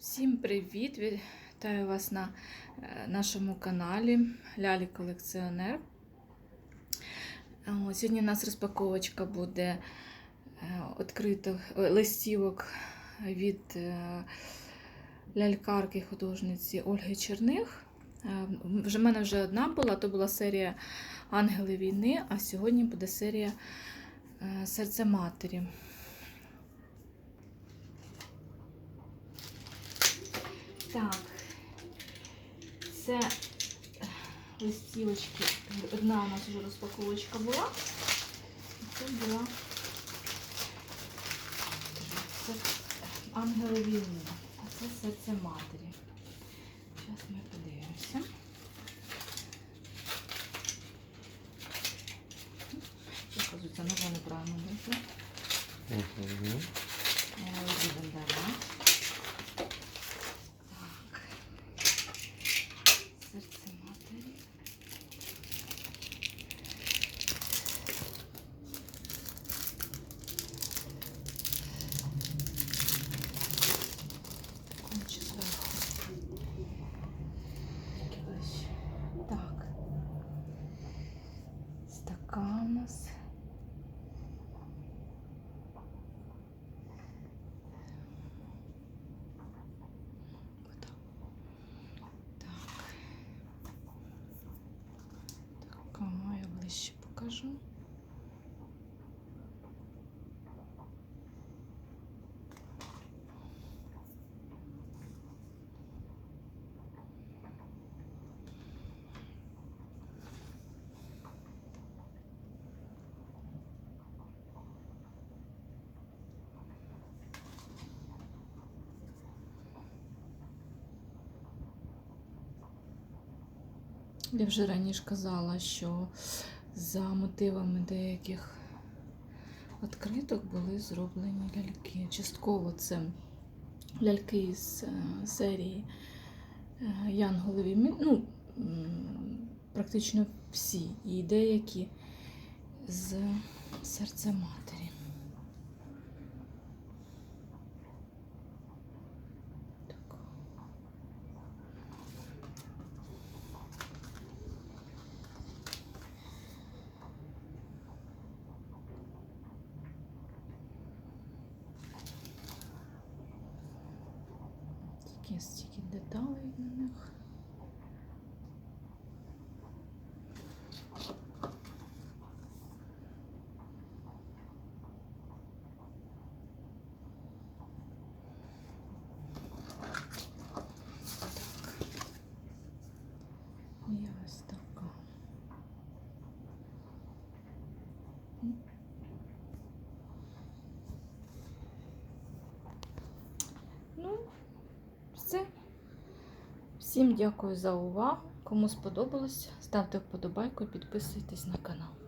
Всім привіт! Вітаю вас на е, нашому каналі Лялі Колекціонер. Е, Сьогодні у нас розпаковочка буде е, відкритих листівок від лялькарки художниці Ольги Черних. В мене вже одна була, то була серія Ангели війни, а сьогодні буде серія Серце матері. Так, це е, листівочки. Одна у нас вже розпаковочка була. Це була це ангели війни, а це серце матері. Зараз ми подивимося. Оказується, нога неправильно. Угу. Ближче покажу. Я вже раніше казала, що за мотивами деяких відкриток були зроблені ляльки. Частково це ляльки з е, серії е, Янголові, ну, практично всі, і деякі з серця матері. Так. Такі стільки деталей на них. Всім дякую за увагу. Кому сподобалось, ставте вподобайку і підписуйтесь на канал.